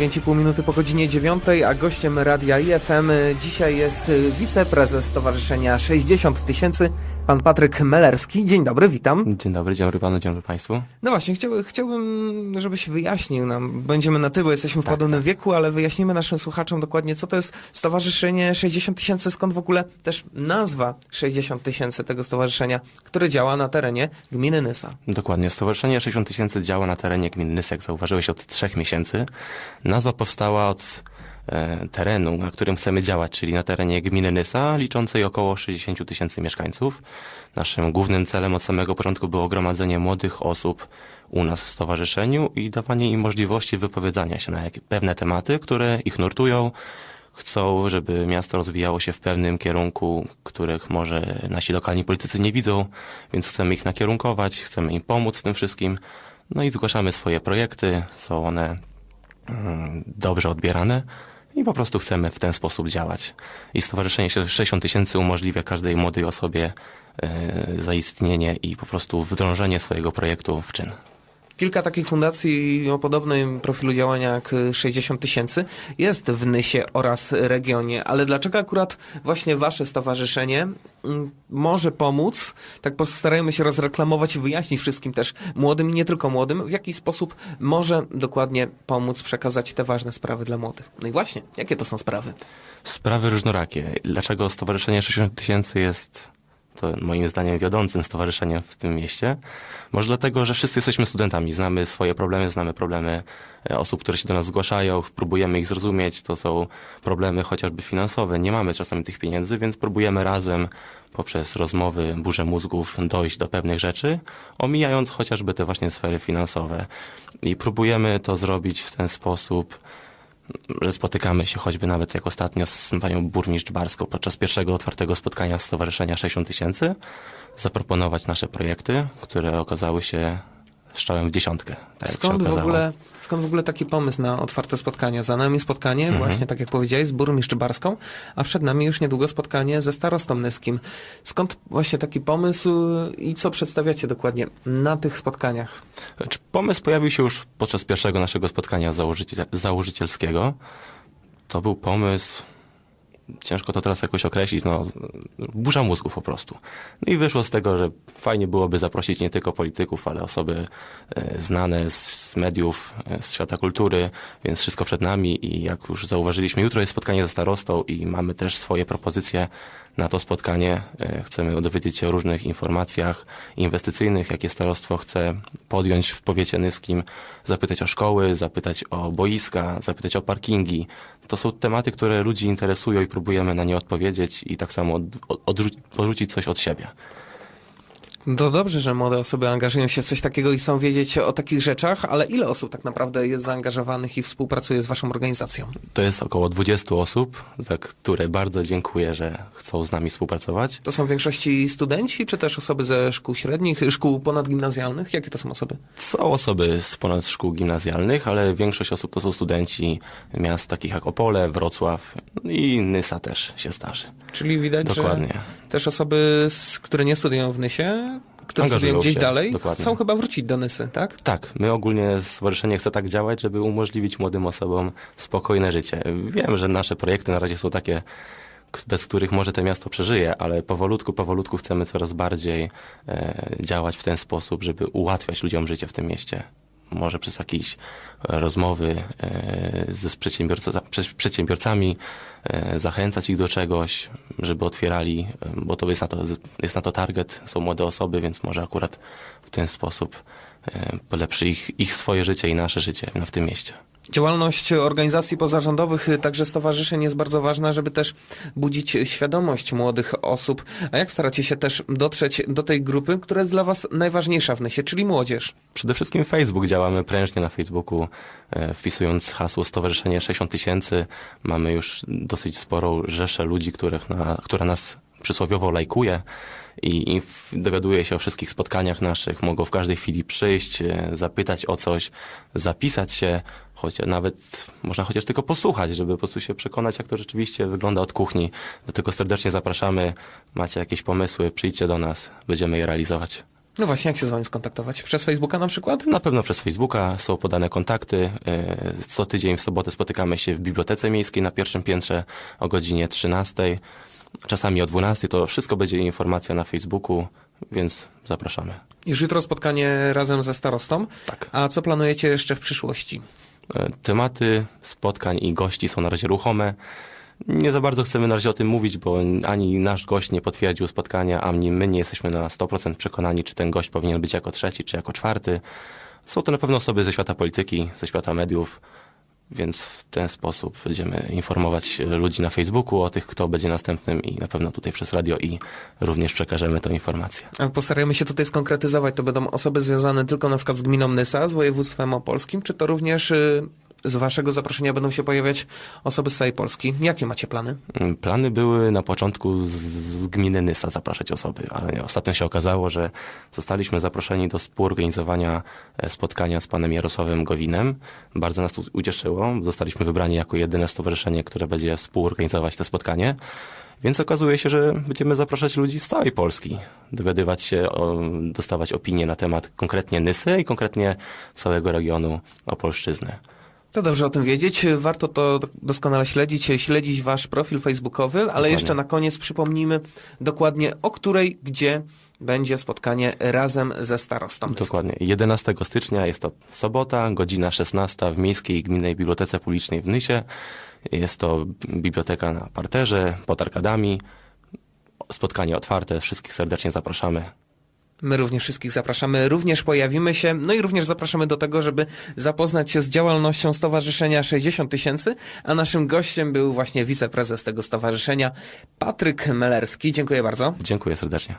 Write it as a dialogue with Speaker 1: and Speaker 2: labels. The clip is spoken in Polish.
Speaker 1: 5,5 minuty po godzinie 9, a gościem Radia IFM dzisiaj jest y, wiceprezes Stowarzyszenia 60 tysięcy, pan Patryk Melerski. Dzień dobry, witam.
Speaker 2: Dzień dobry, dzień dobry panu, dzień dobry państwu.
Speaker 1: No właśnie, chciałbym, chciałbym żebyś wyjaśnił nam, będziemy na ty, bo jesteśmy w podobnym wieku, ale wyjaśnimy naszym słuchaczom dokładnie, co to jest Stowarzyszenie 60 tysięcy, skąd w ogóle też nazwa 60 tysięcy tego stowarzyszenia, które działa na terenie gminy Nysa.
Speaker 2: Dokładnie, Stowarzyszenie 60 tysięcy działa na terenie gminy Nysek, jak zauważyłeś, od trzech miesięcy. Nazwa powstała od e, terenu, na którym chcemy działać, czyli na terenie gminy Nysa, liczącej około 60 tysięcy mieszkańców. Naszym głównym celem od samego początku było gromadzenie młodych osób u nas w stowarzyszeniu i dawanie im możliwości wypowiedzania się na pewne tematy, które ich nurtują, chcą, żeby miasto rozwijało się w pewnym kierunku, których może nasi lokalni politycy nie widzą, więc chcemy ich nakierunkować, chcemy im pomóc w tym wszystkim. No i zgłaszamy swoje projekty, są one dobrze odbierane i po prostu chcemy w ten sposób działać. I Stowarzyszenie 60 tysięcy umożliwia każdej młodej osobie e, zaistnienie i po prostu wdrążenie swojego projektu w czyn.
Speaker 1: Kilka takich fundacji o podobnym profilu działania jak y, 60 tysięcy jest w Nysie oraz regionie, ale dlaczego akurat właśnie wasze stowarzyszenie mm, może pomóc, tak postarajmy się rozreklamować i wyjaśnić wszystkim też młodym nie tylko młodym, w jaki sposób może dokładnie pomóc przekazać te ważne sprawy dla młodych. No i właśnie, jakie to są sprawy?
Speaker 2: Sprawy różnorakie. Dlaczego Stowarzyszenie 60 tysięcy jest to moim zdaniem wiodącym stowarzyszeniem w tym mieście? Może dlatego, że wszyscy jesteśmy studentami, znamy swoje problemy, znamy problemy e, osób, które się do nas zgłaszają, próbujemy ich zrozumieć. To są problemy chociażby finansowe. Nie mamy czasami tych pieniędzy, więc próbujemy razem poprzez rozmowy, burzę mózgów dojść do pewnych rzeczy, omijając chociażby te właśnie sfery finansowe. I próbujemy to zrobić w ten sposób, że spotykamy się choćby nawet jak ostatnio z panią burmistrz Barską podczas pierwszego otwartego spotkania Stowarzyszenia 60 tysięcy, zaproponować nasze projekty, które okazały się strzałem w dziesiątkę. tak
Speaker 1: Skąd w, ogóle, skąd w ogóle taki pomysł na otwarte spotkanie? Za nami spotkanie,
Speaker 2: Mhm.
Speaker 1: właśnie tak jak powiedziałeś, z burmistrz Barską, a przed nami już niedługo spotkanie ze starostą nyskim. Skąd właśnie taki pomysł i co przedstawiacie dokładnie na tych spotkaniach?
Speaker 2: Znaczy, Pomysł pojawił się już podczas pierwszego naszego spotkania założyciel, założycielskiego. To był pomysł, ciężko to teraz jakoś określić, no, burza mózgów po prostu. No i wyszło z tego, że fajnie byłoby zaprosić nie tylko polityków, ale osoby e, znane z, mediów, e, z świata kultury, więc wszystko przed nami i jak już zauważyliśmy, jutro jest spotkanie ze starostą i mamy też swoje propozycje na to spotkanie. E, Chcemy dowiedzieć się o różnych informacjach inwestycyjnych, jakie starostwo chce podjąć w powiecie nyskim, zapytać o szkoły, zapytać o boiska, zapytać o parkingi. To są tematy, które ludzi interesują i próbujemy na nie odpowiedzieć i tak samo porzucić coś od siebie.
Speaker 1: To dobrze, że młode osoby angażują się w coś takiego i chcą wiedzieć o takich rzeczach, ale ile osób tak naprawdę jest zaangażowanych i współpracuje z waszą organizacją?
Speaker 2: To jest około 20 osób, za które bardzo dziękuję, że chcą z nami współpracować.
Speaker 1: To są w większości studenci, czy też osoby ze szkół średnich, szkół ponadgimnazjalnych? Jakie to są osoby?
Speaker 2: Są osoby z ponad szkół gimnazjalnych, ale większość osób to są studenci miast takich jak Opole, Wrocław i Nysa też się zdarzy.
Speaker 1: Czyli widać,
Speaker 2: Dokładnie.
Speaker 1: że też osoby, które nie studiują w Nysie, które studiują gdzieś
Speaker 2: się,
Speaker 1: dalej,
Speaker 2: dokładnie.
Speaker 1: chcą chyba wrócić do Nysy, tak?
Speaker 2: Tak, my ogólnie stowarzyszenie chce tak działać, żeby umożliwić młodym osobom spokojne życie. Wiem, że nasze projekty na razie są takie, bez których może to miasto przeżyje, ale powolutku, powolutku chcemy coraz bardziej e, działać w ten sposób, żeby ułatwiać ludziom życie w tym mieście. Może przez jakieś e, rozmowy e, z przedsiębiorca, prze- przedsiębiorcami, e, zachęcać ich do czegoś, żeby otwierali, bo to jest na to, jest na to target, są młode osoby, więc może akurat w ten sposób polepszy ich, ich swoje życie i nasze życie w tym mieście.
Speaker 1: Działalność organizacji pozarządowych, y, także stowarzyszeń jest bardzo ważna, żeby też budzić świadomość młodych osób. A jak staracie się też dotrzeć do tej grupy, która jest dla was najważniejsza w Nysie, czyli młodzież?
Speaker 2: Przede wszystkim Facebook działamy prężnie na Facebooku, e, wpisując hasło Stowarzyszenie 60 tysięcy. Mamy już dosyć sporą rzeszę ludzi, których na, która nas przysłowiowo lajkuje i, i dowiaduje się o wszystkich spotkaniach naszych. Mogą w każdej chwili przyjść, e, zapytać o coś, zapisać się, choć nawet można chociaż tylko posłuchać, żeby po prostu się przekonać, jak to rzeczywiście wygląda od kuchni. Do tego serdecznie zapraszamy. Macie jakieś pomysły, przyjdźcie do nas, będziemy je realizować.
Speaker 1: No właśnie, jak się z wami skontaktować? Przez Facebooka na przykład?
Speaker 2: Na pewno przez Facebooka są podane kontakty. E, Co tydzień w sobotę spotykamy się w Bibliotece Miejskiej na pierwszym piętrze o godzinie 13, czasami o 12. To wszystko będzie informacja na Facebooku, więc zapraszamy.
Speaker 1: Już jutro spotkanie razem ze starostą.
Speaker 2: Tak.
Speaker 1: A co planujecie jeszcze w przyszłości?
Speaker 2: E, Tematy spotkań i gości są na razie ruchome. Nie za bardzo chcemy na razie o tym mówić, bo ani nasz gość nie potwierdził spotkania, ani my nie jesteśmy na 100% przekonani, czy ten gość powinien być jako trzeci, czy jako czwarty. Są to na pewno osoby ze świata polityki, ze świata mediów, więc w ten sposób będziemy informować ludzi na Facebooku o tych, kto będzie następnym i na pewno tutaj przez radio i również przekażemy tę informację.
Speaker 1: A postarajmy się tutaj skonkretyzować. To będą osoby związane tylko na przykład z gminą Nysa, z województwem opolskim, czy to również y, z waszego zaproszenia będą się pojawiać osoby z całej Polski? Jakie macie plany?
Speaker 2: Mm, Plany były na początku z- gminy Nysa zapraszać osoby, ale ostatnio się okazało, że zostaliśmy zaproszeni do współorganizowania e, spotkania z panem Jarosławem Gowinem. Bardzo nas to ucieszyło. Zostaliśmy wybrani jako jedyne stowarzyszenie, które będzie współorganizować to spotkanie. Więc okazuje się, że będziemy zapraszać ludzi z całej Polski, dowiadywać się, o, dostawać opinie na temat konkretnie Nysy i konkretnie całego regionu Opolszczyzny.
Speaker 1: To dobrze o tym wiedzieć. Warto to doskonale śledzić, śledzić wasz profil facebookowy, ale jeszcze na koniec przypomnijmy dokładnie o której, gdzie będzie spotkanie razem ze starostą.
Speaker 2: Dokładnie. 11 stycznia jest to sobota, godzina 16 w Miejskiej Gminnej Bibliotece Publicznej w Nysie. Jest to biblioteka na parterze, pod arkadami. Spotkanie otwarte, wszystkich serdecznie zapraszamy.
Speaker 1: My również wszystkich zapraszamy, również pojawimy się, no i również zapraszamy do tego, żeby zapoznać się z działalnością Stowarzyszenia 60 tysięcy, a naszym gościem był właśnie wiceprezes tego stowarzyszenia, Patryk Melerski. Dziękuję bardzo.
Speaker 2: Dziękuję serdecznie.